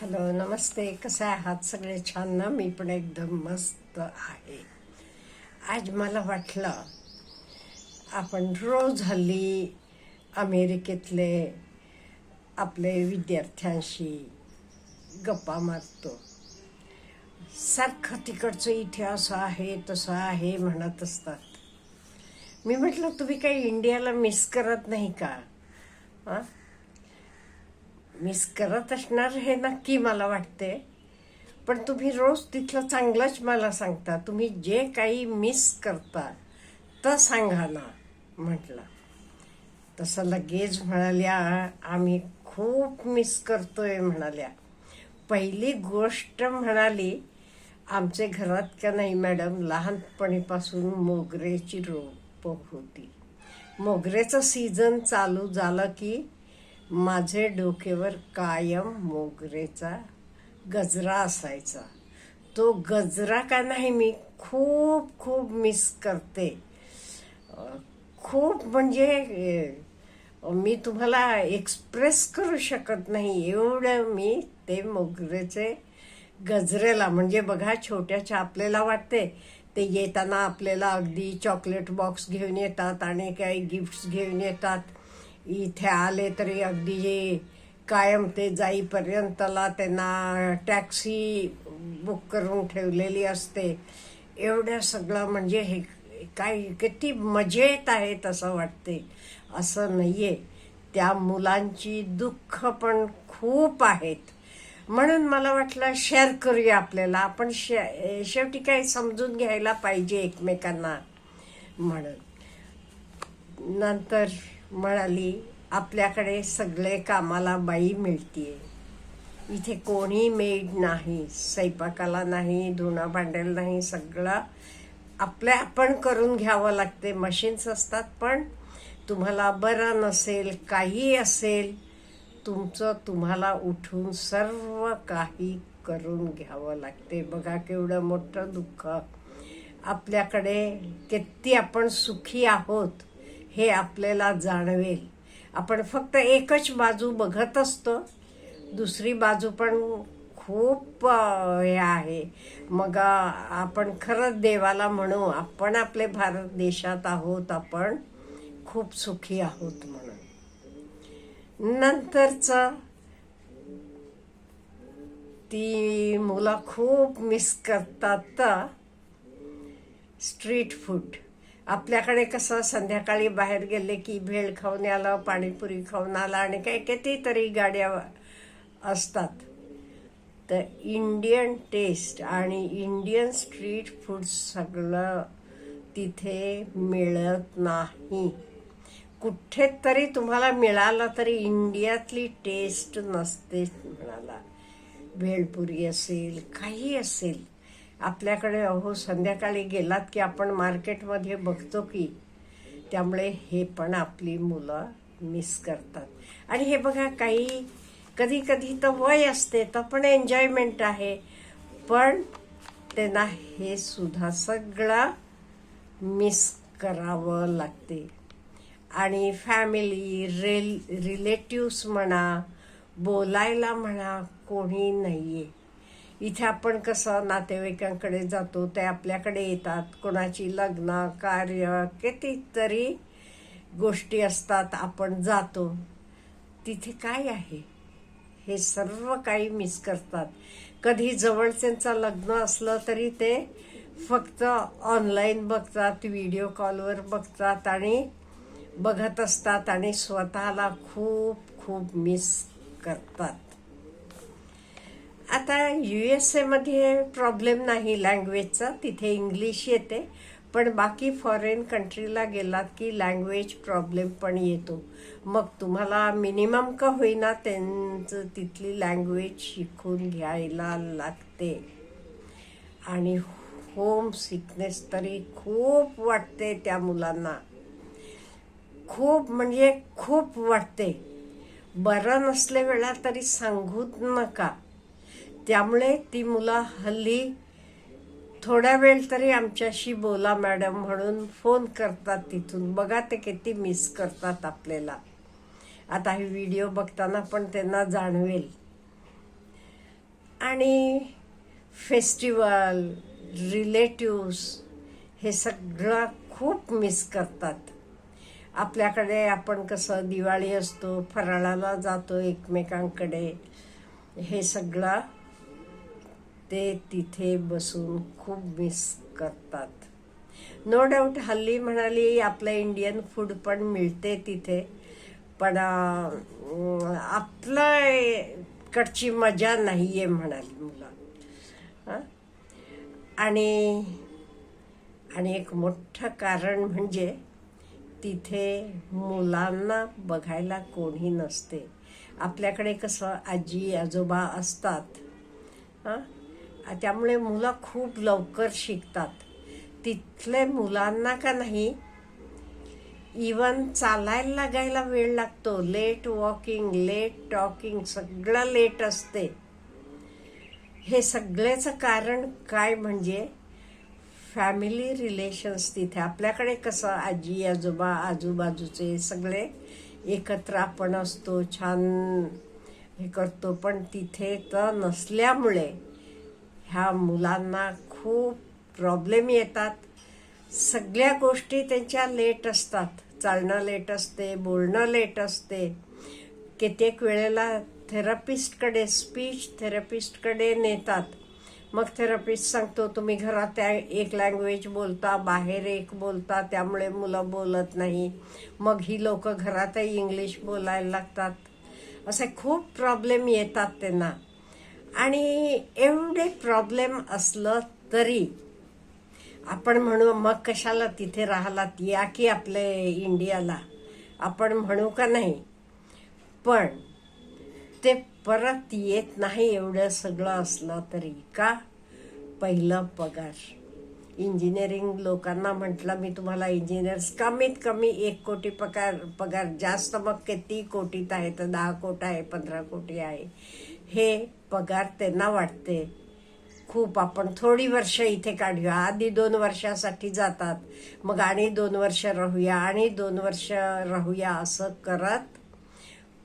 Hello नमस्ते. कसे आहात सगळे छान ना मी पण एकदम मस्त आहे. आज मला वाटलं आपण रोज हल्ली अमेरिकेतले आपले विद्यार्थ्यांशी गप्पा मारतो. सारखं तिकडचं इथे असं आहे तसं आहे म्हणत असतात. मी म्हटलं तुम्ही काही इंडियाला मिस करत नाही का? हां? मिस करत असणार हे नक्की मला वाटते पण तुम्ही रोज तिथलं चांगलंच मला सांगता. तुम्ही जे काही मिस करता तर सांगा ना म्हटलं. तसं लगेच म्हणाल्या आम्ही खूप मिस करतोय म्हणाल्या. पहिली गोष्ट म्हणाली आमचे घरात का नाही मॅडम? लहानपणीपासून मोगऱ्याची रोपं होती. मोगऱ्याचं सीझन चालू झालं की माझे डोक्यावर कायम मोगरेचा गजरा असायचा. तो गजरा का नाही मी खूप खूप मिस करते. खूप म्हणजे मी तुम्हाला एक्सप्रेस करू शकत नाही. एवढं मी ते मोगरेचे गजरेला म्हणजे बघा छोट्याच्या आपल्याला वाटते ते येताना आपल्याला अगदी चॉकलेट बॉक्स घेऊन येतात आणि काही गिफ्ट्स घेऊन येतात. इथे आले तरी अगदी जे कायम ते जाईपर्यंतला त्यांना टॅक्सी बुक करून ठेवलेली असते. एवढं सगळं म्हणजे हे काय किती मजेत आहेत असं वाटते. असं नाही आहे त्या मुलांची दुःख पण खूप आहेत. म्हणून मला वाटलं शेअर करूया आपल्याला. आपण शे शेवटी काही समजून घ्यायला पाहिजे एकमेकांना. म्हणून. नंतर म्हणाली आपल्याकडे सगळे कामाला बाई मिळतीये. इथे कोणी मेड नाही स्वयंपाकाला नाही धुणा भांडेल नाही सगळं आपल्या आपण करून घ्यावं लागते. मशीन्स असतात पण तुम्हाला बरं नसेल काही असेल तुमचं तुम्हाला उठून सर्व काही करून घ्यावं लागते. बघा केवढं मोठं दुःख. आपल्याकडे किती आपण सुखी आहोत हे आपल्याला जाणवेल. आपण फक्त एकच बाजू बघत असतो. दुसरी बाजू पण खूप हे आहे. मग आपण खरंच देवाला म्हणू आपण आपले भारत देशात आहोत आपण खूप सुखी आहोत म्हणून. नंतरचं ती मुलं खूप मिस करतात स्ट्रीट फूड आपल्याकडे कसं संध्याकाळी बाहेर गेले की भेळ खाऊन आलं पाणीपुरी खाऊन आलं आणि काही कितीतरी गाड्या असतात. तर इंडियन टेस्ट आणि इंडियन स्ट्रीट फूड सगळं तिथे मिळत नाही. कुठेतरी तुम्हाला मिळालं तरी इंडियातली टेस्ट नसतेच मिळाला भेळपुरी असेल काही असेल. आपल्याकडे अहो संध्याकाळी गेलात की आपण मार्केटमध्ये बघतो की त्यामुळे हे पण आपली मुलं मिस करतात. आणि हे बघा काही कधी कधी तर वय असते तर पण एन्जॉयमेंट आहे. पण त्यांना हे सुद्धा सगळं मिस करावं लागते. आणि फॅमिली रेल रिलेटिव्स म्हणा बोलायला म्हणा कोणी नाही आहे इथे आपण कसं नातेवाईकांकडे जातो ते आपल्याकडे येतात कोणाची लग्न कार्य कितीतरी गोष्टी असतात आपण जातो. तिथे काय आहे? हे सर्व काही मिस करतात. कधी जवळच्यांचं लग्न असलं तरी ते फक्त ऑनलाईन बघतात व्हिडिओ कॉलवर बघतात आणि बघत असतात आणि स्वतःला खूप खूप मिस करतात. आता यू एस एमध्ये प्रॉब्लेम नाही लँग्वेजचा तिथे इंग्लिश येते. पण बाकी फॉरेन कंट्रीला गेलात की लँग्वेज प्रॉब्लेम पण येतो. मग तुम्हाला मिनिमम का होईना त्यांचं तिथली लँग्वेज शिकून घ्यायला लागते. आणि होम सिकनेस तरी खूप वाटते त्या मुलांना. खूप म्हणजे खूप वाटते. बरं नसले वेळा तरी सांगूच नका. त्यामुळे ती मुलं हल्ली थोड्या वेळ तरी आमच्याशी बोला मॅडम म्हणून फोन करतात तिथून. बघा ते किती मिस करतात आपल्याला. आता हे व्हिडिओ बघताना पण त्यांना जाणवेल. आणि फेस्टिवल रिलेटिव्स हे सगळं खूप मिस करतात. आपल्याकडे आपण कसं दिवाळी असतो फराळाला जातो एकमेकांकडे. हे सगळं ते तिथे बसून खूप मिस करतात. नो डाऊट हल्ली म्हणाली आपलं इंडियन फूड पण मिळते तिथे. पण अं, आपलं कडची मजा नाहीये म्हणाली मुलं. आणि आणि एक मोठं कारण म्हणजे तिथे मुलांना बघायला कोणी नसते. आपल्याकडे कसं आजी आजोबा असतात. हां? त्यामुळे मुलं खूप लवकर शिकतात. तिथले मुलांना का नाही इवन चालायला लागायला वेळ लागतो. लेट वॉकिंग लेट टॉकिंग सगळं लेट असते. हे सगळ्याचं कारण काय म्हणजे फॅमिली रिलेशन्स तिथे. आपल्याकडे कसं आजी आजोबा आजूबाजूचे सगळे एकत्र आपण असतो छान हे करतो. पण तिथे तर नसल्यामुळे ह्या मुलांना खूप प्रॉब्लेम येतात. सगळ्या गोष्टी त्यांच्या लेट असतात. चालणं लेट असते बोलणं लेट असते. कित्येक वेळेला थेरपिस्टकडे स्पीच थेरपिस्टकडे नेतात. मग थेरपिस्ट सांगतो तुम्ही घरात त्या एक लँग्वेज बोलता बाहेर एक बोलता त्यामुळे मुलं बोलत नाही. मग ही लोक घरातही इंग्लिश बोलायला लागतात. असे खूप प्रॉब्लेम येतात त्यांना. आणि एवढे प्रॉब्लेम असलं तरी आपण म्हणू मग कशाला तिथे राहिलात? या की आपले इंडियाला आपण म्हणू का नाही? पण ते परत येत नाही एवढं सगळं असलं तरी का? पहिलं पगार. इंजिनिअरिंग लोकांना म्हटलं मी तुम्हाला इंजिनियर्स कमीत कमी एक कोटी पगार पगार जास्त मग किती कोटीत आहे तर दहा कोट आहे पंधरा कोटी आहे. हे पगार त्यांना वाटते. खूप आपण थोडी वर्ष इथे काढूया. आधी दोन वर्षासाठी जातात. मग आणि दोन वर्ष राहूया आणि दोन वर्ष राहूया असं करत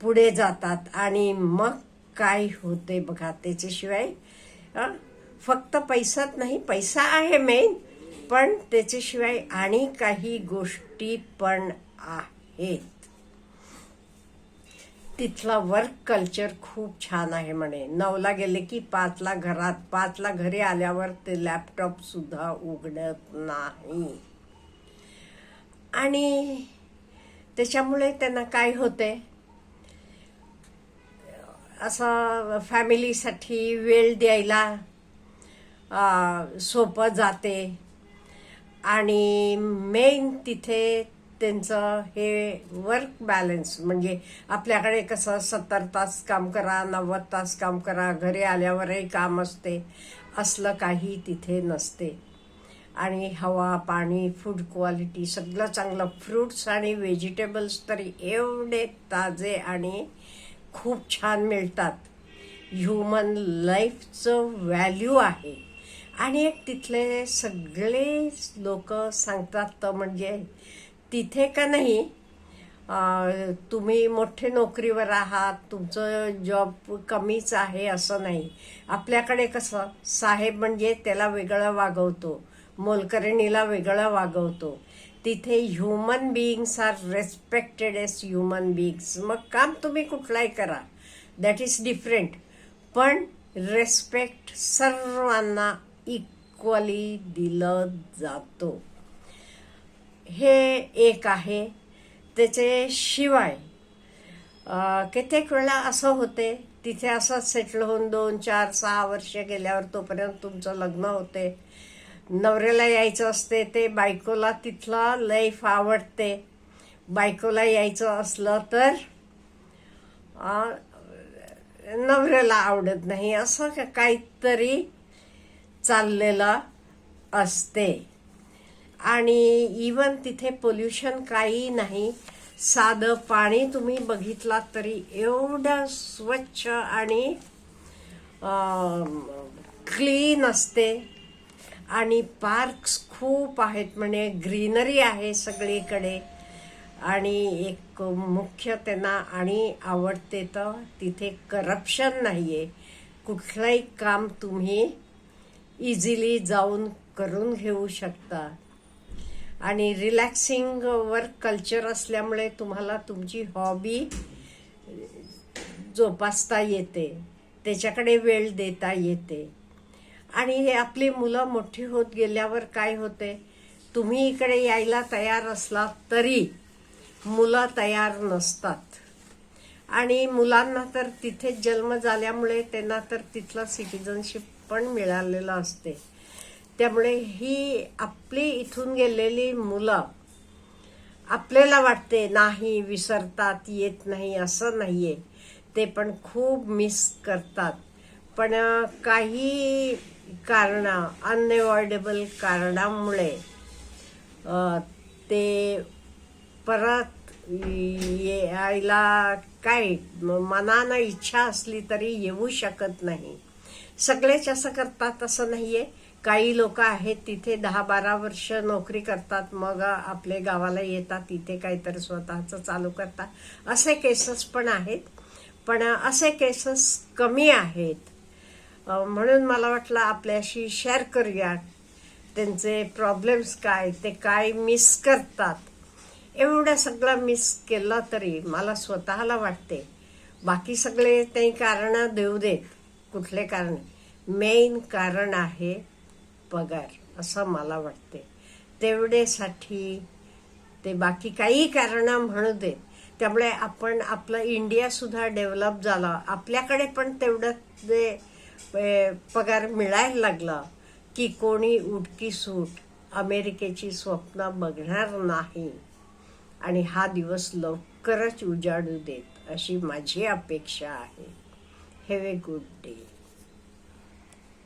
पुढे जातात. आणि मग काय होते बघा त्याच्याशिवाय फक्त पैसाच नाही पैसा आहे मेन पण त्याच्याशिवाय आणि काही गोष्टी पण आहेत. तिथला वर्क कल्चर खूप छान आहे म्हणे. नऊला गेले की पाचला घरात पाचला घरी आल्यावर ते लॅपटॉप सुद्धा उघडत नाही. आणि त्याच्यामुळे त्यांना काय होते? असं फॅमिलीसाठी वेळ द्यायला सोपं जाते. आणि मेन तिथे त्यांचं हे वर्क बॅलन्स म्हणजे आपल्याकडे कसं सत्तर तास काम करा नव्वद तास काम करा घरी आल्यावरही काम असते असलं काही तिथे नसते. आणि हवा पाणी फूड क्वालिटी सगळं चांगलं. फ्रुट्स आणि व्हेजिटेबल्स तरी एवढे ताजे आणि खूप छान मिळतात. ह्युमन लाईफचं व्हॅल्यू आहे. आणि एक तिथले सगळे लोक सांगतात तर म्हणजे तिथे का नाही तुम्ही मोठे नोकरीवर आहात तुमचं जॉब कमीच आहे असं नाही. आपल्याकडे कसं साहेब म्हणजे त्याला वेगळं वागवतो मोलकरणीला वेगळं वागवतो. तिथे human beings are respected as human beings मग काम तुम्ही कुठलाही करा. दॅट इज डिफरंट पण रेस्पेक्ट सर्वांना इक्वली दिलं जातो. हे एक आहे. त्याच्याशिवाय शिवाय कित्येक वेळा असं होते तिथे असंच सेटल होऊन दोन चार सहा वर्ष गेल्यावर तोपर्यंत तुमचं लग्न होते. नवऱ्याला यायचं असते ते बायकोला तिथला लाईफ आवडते. बायकोला यायचं असलं तर नवऱ्याला आवडत नाही. असं काहीतरी चाललेलं असते. आणि इवन तिथे पोल्युशन काही नाही. साधं पाणी तुम्ही बघितलात तरी एवढं स्वच्छ आणि क्लीन असते. आणि पार्क्स खूप आहेत म्हणजे ग्रीनरी आहे सगळीकडे. आणि एक मुख्य त्यांना आणि आवडते तर तिथे करप्शन नाही आहे कुठलंही काम तुम्ही इझिली जाऊन करून घेऊ शकता. आणि रिलॅक्सिंग वर्क कल्चर असल्यामुळे तुम्हाला तुमची हॉबी जोपासता येते. त्याच्याकडे वेळ देता येते. आणि हे आपली मुलं मोठी होत गेल्यावर काय होते? तुम्ही इकडे यायला तयार असलात तरी मुलं तयार नसतात. आणि मुलांना तर तिथेच जन्म झाल्यामुळे त्यांना तर तिथलं सिटिझनशिप पण मिळालेलं असते. त्यामुळे ही आपली इथून गेलेली मुलं आपल्याला वाटते नाही विसरतात येत नाही असं नाही आहे ते पण खूप मिस करतात. पण काही कारण अनएवॉइडेबल कारणामुळे ते परत यायला काय म- मनानं इच्छा असली तरी येऊ शकत नाही. सगळेच असं करतात असं नाही आहे काही लोक आहेत तिथे दहा बारा वर्ष नोकरी करतात मग आपले गावाला येतात तिथे काहीतरी स्वतःचं चालू करतात. असे केसेस पण आहेत. पण असे केसेस कमी आहेत. म्हणून मला वाटलं आपल्याशी शेअर करूया. त्यांचे प्रॉब्लेम्स काय ते काय मिस करतात. एवढं सगळं मिस केलं तरी मला स्वतःला वाटते. बाकी सगळे ते कारण देऊ देत. कुठले कारण? मेन कारण आहे पगार असं मला वाटते तेवढेसाठी ते बाकी काही कारण म्हणू देत. त्यामुळे आपण आपलं इंडिया सुद्धा डेव्हलप झाला. आपल्याकडे पण तेवढं ते पगार मिळायला लागला की कोणी उडकी सूट अमेरिकेची स्वप्न बघणार नाही. आणि हा दिवस लवकरच उजाडू देत अशी माझी अपेक्षा आहे. Have a good day